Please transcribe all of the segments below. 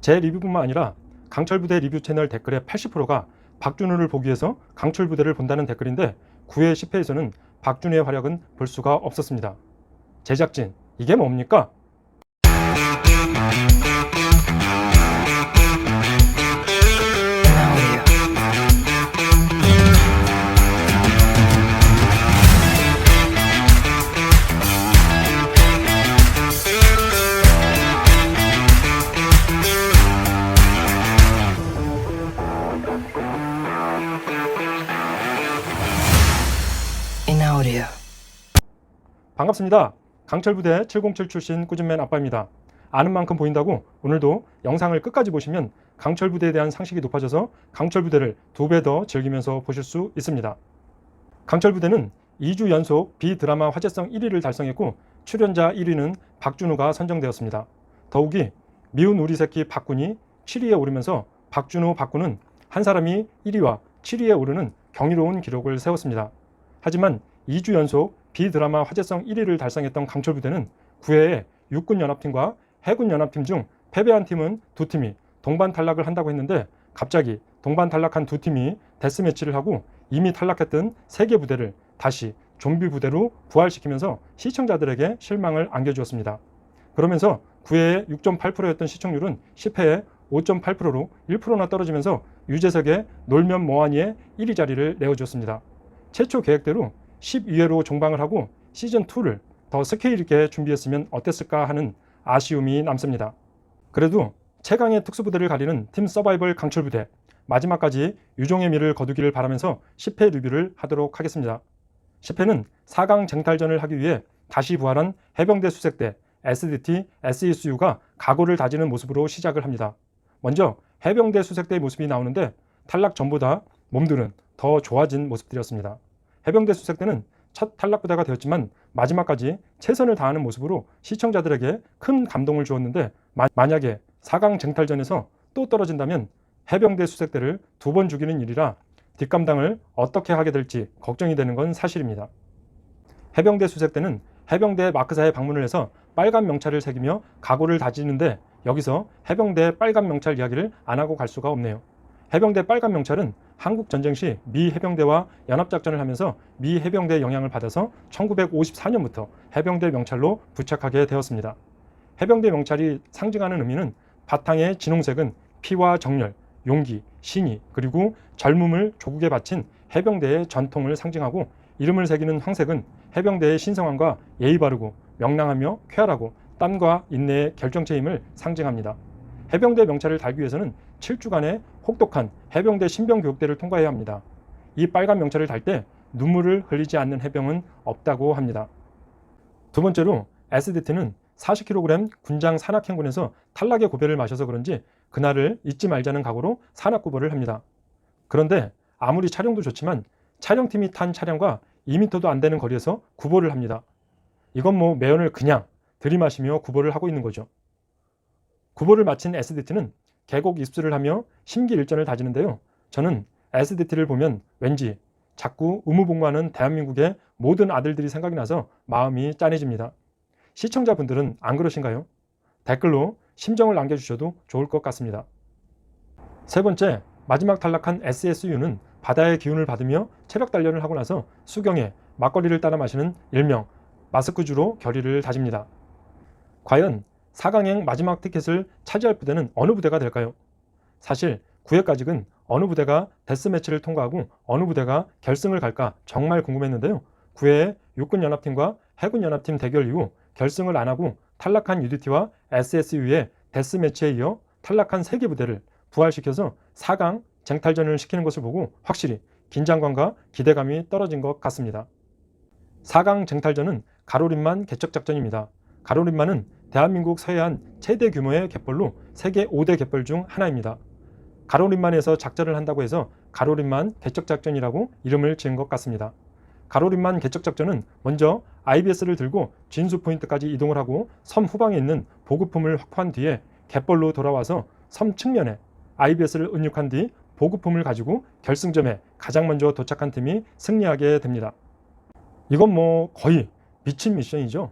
제 리뷰뿐만 아니라 강철 부대 리뷰 채널 댓글의 80%가 박준우를 보기 위해서 강철 부대를 본다는 댓글인데 9회 10회에서는 박준우의 활약은 볼 수가 없었습니다. 제작진, 이게 뭡니까? 반갑습니다. 강철 부대 707 출신 꾸준맨 아빠입니다. 아는 만큼 보인다고 오늘도 영상을 끝까지 보시면 강철 부대에 대한 상식이 높아져서 강철 부대를 두 배 더 즐기면서 보실 수 있습니다. 강철 부대는 2주 연속 비드라마 화제성 1위를 달성했고 출연자 1위는 박준우가 선정되었습니다. 더욱이 미운 우리 새끼 박군이 7위에 오르면서 박준우 박군은 한 사람이 1위와 7위에 오르는 경이로운 기록을 세웠습니다. 하지만 2주 연속 비드라마 화제성 1위를 달성했던 강철 부대는 9회에 육군 연합팀과 해군 연합팀 중 패배한 팀은 두 팀이 동반 탈락을 한다고 했는데 갑자기 동반 탈락한 두 팀이 데스매치를 하고 이미 탈락했던 세 개 부대를 다시 좀비 부대로 부활시키면서 시청자들에게 실망을 안겨주었습니다. 그러면서 9회에 6.8%였던 시청률은 10회에 5.8%로 1%나 떨어지면서 유재석의 놀면 뭐하니의 1위 자리를 내어주었습니다. 최초 계획대로 12회로 종방을 하고 시즌 2를 더 스케일 있게 준비했으면 어땠을까 하는 아쉬움이 남습니다. 그래도 최강의 특수부대를 가리는 팀 서바이벌 강철부대 마지막까지 유종의 미를 거두기를 바라면서 10회 리뷰를 하도록 하겠습니다. 10회는 4강 쟁탈전을 하기 위해 다시 부활한 해병대 수색대 SDT, SESU가 각오를 다지는 모습으로 시작을 합니다. 먼저 해병대 수색대의 모습이 나오는데 탈락 전보다 몸들은 더 좋아진 모습들이었습니다. 해병대 수색대는 첫 탈락 부대가 되었지만 마지막까지 최선을 다하는 모습으로 시청자들에게 큰 감동을 주었는데 마- 만약에 4강 쟁탈전에서 또 떨어진다면 해병대 수색대를 두 번 죽이는 일이라 뒷감당을 어떻게 하게 될지 걱정이 되는 건 사실입니다. 해병대 수색대는 해병대 마크사에 방문을 해서 빨간 명찰을 새기며 각오를 다지는데 여기서 해병대 빨간 명찰 이야기를 안 하고 갈 수가 없네요. 해병대 빨간 명찰은 한국 전쟁 시 미 해병대와 연합작전을 하면서 미 해병대의 영향을 받아서 1954년부터 해병대 명찰로 부착하게 되었습니다. 해병대 명찰이 상징하는 의미는 바탕의 진홍색은 피와 정열, 용기, 신의, 그리고 젊음을 조국에 바친 해병대의 전통을 상징하고 이름을 새기는 황색은 해병대의 신성함과 예의 바르고 명랑하며 쾌활하고 땀과 인내의 결정체임을 상징합니다. 해병대 명찰을 달기 위해서는 7주간의 혹독한 해병대 신병 교육대를 통과해야 합니다. 이 빨간 명찰을 달 때 눈물을 흘리지 않는 해병은 없다고 합니다. 두 번째로 SDT는 40kg 군장 산악행군에서 탈락의 고배를 마셔서 그런지 그날을 잊지 말자는 각오로 산악구보를 합니다. 그런데 아무리 촬영도 좋지만 촬영팀이 탄 차량과 2m도 안 되는 거리에서 구보를 합니다. 이건 뭐 매연을 그냥 들이마시며 구보를 하고 있는 거죠. 구보를 마친 SDT는 계곡 입수를 하며 심기일전을 다지는데요. 저는 SDT를 보면 왠지 자꾸 의무복무하는 대한민국의 모든 아들들이 생각이 나서 마음이 짠해집니다. 시청자분들은 안 그러신가요? 댓글로 심정을 남겨주셔도 좋을 것 같습니다. 세 번째, 마지막 탈락한 SSU는 바다의 기운을 받으며 체력 단련을 하고 나서 수경에 막걸리를 따라 마시는 일명 마스크주로 결의를 다집니다. 과연 4강행 마지막 티켓을 차지할 부대는 어느 부대가 될까요? 사실 9회까지는 어느 부대가 데스매치를 통과하고 어느 부대가 결승을 갈까 정말 궁금했는데요. 9회에 육군연합팀과 해군연합팀 대결 이후 결승을 안 하고 탈락한 UDT와 SSU의 데스매치에 이어 탈락한 3개 부대를 부활시켜서 4강 쟁탈전을 시키는 것을 보고 확실히 긴장감과 기대감이 떨어진 것 같습니다. 4강 쟁탈전은 가로림만 개척작전입니다. 가로림만은 대한민국 서해안 최대 규모의 갯벌로 세계 5대 갯벌 중 하나입니다. 가로림만에서 작전을 한다고 해서 가로림만 개척작전이라고 이름을 지은 것 같습니다. 가로림만 개척작전은 먼저 IBS를 들고 진수 포인트까지 이동을 하고 섬 후방에 있는 보급품을 확보한 뒤에 갯벌로 돌아와서 섬 측면에 IBS를 은육한 뒤 보급품을 가지고 결승점에 가장 먼저 도착한 팀이 승리하게 됩니다. 이건 뭐 거의 미친 미션이죠.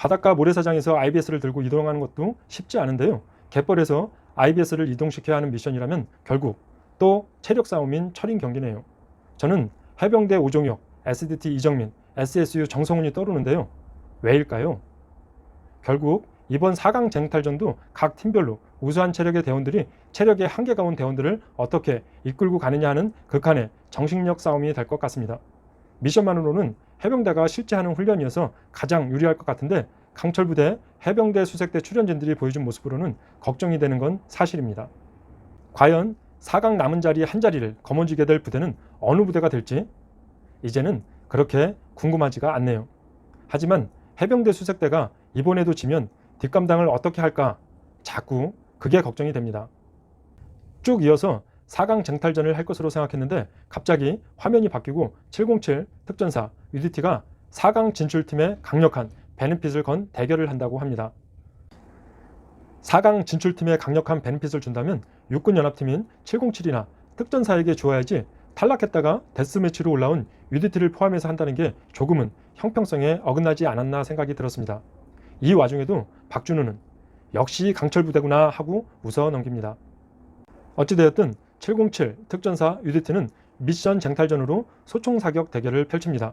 바닷가 모래사장에서 IBS를 들고 이동하는 것도 쉽지 않은데요. 갯벌에서 IBS를 이동시켜야 하는 미션이라면 결국 또 체력 싸움인 철인 경기네요. 저는 해병대 오종혁, SDT 이정민, SSU 정성훈이 떠오르는데요. 왜일까요? 결국 이번 4강 쟁탈전도 각 팀별로 우수한 체력의 대원들이 체력의 한계가 온 대원들을 어떻게 이끌고 가느냐 하는 극한의 정신력 싸움이 될 것 같습니다. 미션만으로는 해병대가 실제 하는 훈련이어서 가장 유리할 것 같은데 강철 부대, 해병대 수색대 출연진들이 보여준 모습으로는 걱정이 되는 건 사실입니다. 과연 4강 남은 자리 한 자리를 거머쥐게 될 부대는 어느 부대가 될지 이제는 그렇게 궁금하지가 않네요. 하지만 해병대 수색대가 이번에도 지면 뒷감당을 어떻게 할까 자꾸 그게 걱정이 됩니다. 쭉 이어서 4강 쟁탈전을 할 것으로 생각했는데 갑자기 화면이 바뀌고 707 특전사 UDT가 4강 진출팀에 강력한 베네핏을 건 대결을 한다고 합니다. 4강 진출팀에 강력한 베네핏을 준다면 육군연합팀인 707이나 특전사에게 주어야지 탈락했다가 데스매치로 올라온 UDT를 포함해서 한다는 게 조금은 형평성에 어긋나지 않았나 생각이 들었습니다. 이 와중에도 박준우는 역시 강철 부대구나 하고 웃어 넘깁니다. 어찌되었든 707 특전사 UDT는 미션 쟁탈전으로 소총 사격 대결을 펼칩니다.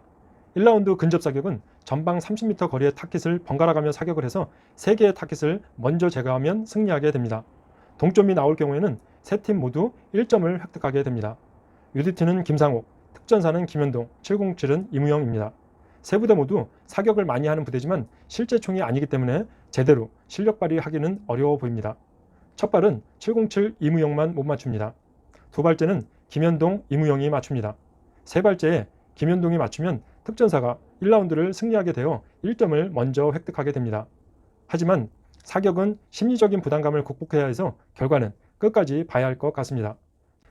1라운드 근접 사격은 전방 30m 거리의 타깃을 번갈아 가며 사격을 해서 3개의 타깃을 먼저 제거하면 승리하게 됩니다. 동점이 나올 경우에는 세 팀 모두 1점을 획득하게 됩니다. UDT는 김상욱, 특전사는 김현동, 707은 이무영입니다. 세 부대 모두 사격을 많이 하는 부대지만 실제 총이 아니기 때문에 제대로 실력 발휘하기는 어려워 보입니다. 첫 발은 707 이무영만 못 맞춥니다. 두 발째는 김현동, 이무영이 맞춥니다. 세 발째에 김현동이 맞추면 특전사가 1라운드를 승리하게 되어 1점을 먼저 획득하게 됩니다. 하지만 사격은 심리적인 부담감을 극복해야 해서 결과는 끝까지 봐야 할 것 같습니다.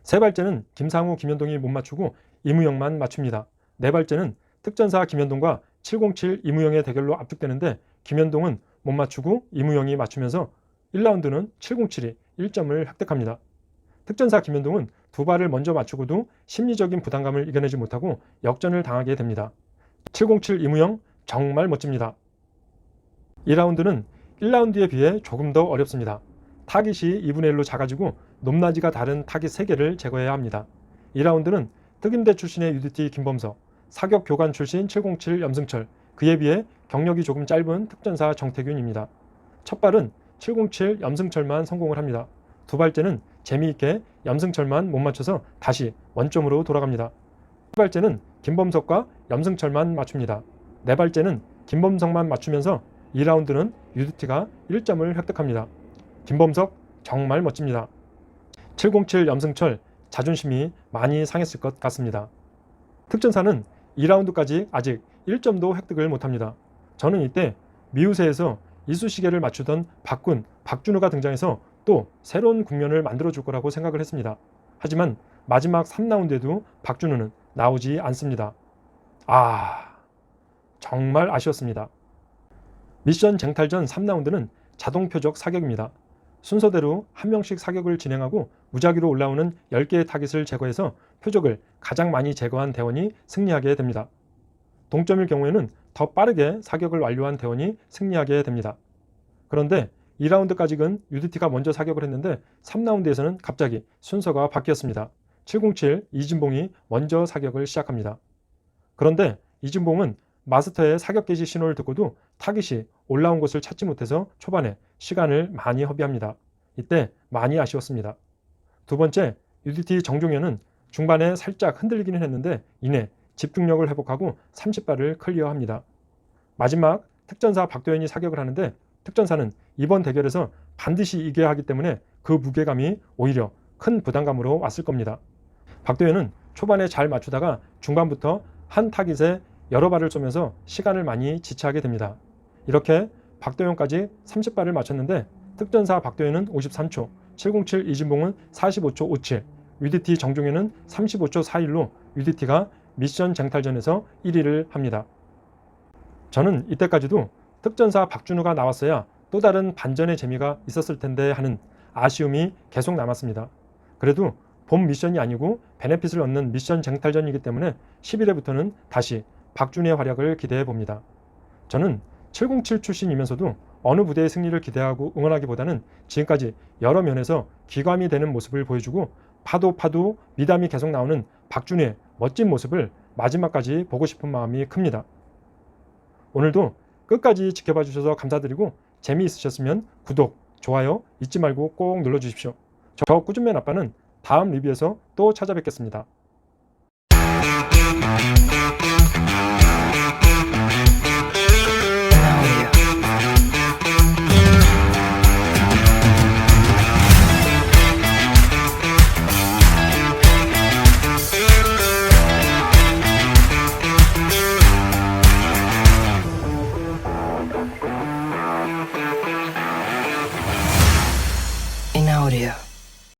세 발째는 김상우, 김현동이 못 맞추고 이무영만 맞춥니다. 네 발째는 특전사 김현동과 707 이무영의 대결로 압축되는데 김현동은 못 맞추고 이무영이 맞추면서 1라운드는 707이 1점을 획득합니다. 특전사 김현동은 두 발을 먼저 맞추고도 심리적인 부담감을 이겨내지 못하고 역전을 당하게 됩니다. 707 이무영 정말 멋집니다. 2라운드는 1라운드에 비해 조금 더 어렵습니다. 타깃이 2분의 1로 작아지고 높낮이가 다른 타깃 3개를 제거해야 합니다. 2라운드는 특임대 출신의 UDT 김범서, 사격 교관 출신 707 염승철, 그에 비해 경력이 조금 짧은 특전사 정태균입니다. 첫 발은 707 염승철만 성공을 합니다. 두 발째는 재미있게 염승철만 못 맞춰서 다시 원점으로 돌아갑니다. 세 발째는 김범석과 염승철만 맞춥니다. 네 발째는 김범석만 맞추면서 2라운드는 UDT가 1점을 획득합니다. 김범석 정말 멋집니다. 707 염승철 자존심이 많이 상했을 것 같습니다. 특전사는 2라운드까지 아직 1점도 획득을 못합니다. 저는 이때 미우새에서 이쑤시개를 맞추던 박군, 박준우가 등장해서 또 새로운 국면을 만들어 줄 거라고 생각을 했습니다. 하지만 마지막 3라운드에도 박준우는 나오지 않습니다. 아, 정말 아쉬웠습니다. 미션 쟁탈전 3라운드는 자동 표적 사격입니다. 순서대로 한 명씩 사격을 진행하고 무작위로 올라오는 10개의 타깃을 제거해서 표적을 가장 많이 제거한 대원이 승리하게 됩니다. 동점일 경우에는 더 빠르게 사격을 완료한 대원이 승리하게 됩니다. 그런데 2라운드까지는 UDT가 먼저 사격을 했는데 3라운드에서는 갑자기 순서가 바뀌었습니다. 707 이진봉이 먼저 사격을 시작합니다. 그런데 이진봉은 마스터의 사격 개시 신호를 듣고도 타깃이 올라온 곳을 찾지 못해서 초반에 시간을 많이 허비합니다. 이때 많이 아쉬웠습니다. 두 번째, UDT 정종현은 중반에 살짝 흔들리기는 했는데 이내 집중력을 회복하고 30발을 클리어합니다. 마지막 특전사 박도현이 사격을 하는데 특전사는 이번 대결에서 반드시 이겨야 하기 때문에 그 무게감이 오히려 큰 부담감으로 왔을 겁니다. 박도현은 초반에 잘 맞추다가 중반부터 한 타깃에 여러 발을 쏘면서 시간을 많이 지체하게 됩니다. 이렇게 박도현까지 30발을 맞췄는데 특전사 박도현은 53초, 707 이진봉은 45초 57, UDT 정종현은 35초 41로 UDT가 미션 쟁탈전에서 1위를 합니다. 저는 이때까지도 특전사 박준우가 나왔어야 또 다른 반전의 재미가 있었을 텐데 하는 아쉬움이 계속 남았습니다. 그래도 본 미션이 아니고 베네핏을 얻는 미션 쟁탈전이기 때문에 11회부터는 다시 박준우의 활약을 기대해 봅니다. 저는 707 출신이면서도 어느 부대의 승리를 기대하고 응원하기보다는 지금까지 여러 면에서 기감이 되는 모습을 보여주고 파도 파도 미담이 계속 나오는 박준희의 멋진 모습을 마지막까지 보고 싶은 마음이 큽니다. 오늘도 끝까지 지켜봐 주셔서 감사드리고 재미있으셨으면 구독, 좋아요 잊지 말고 꼭 눌러 주십시오. 저 꾸준맨 아빠는 다음 리뷰에서 또 찾아뵙겠습니다.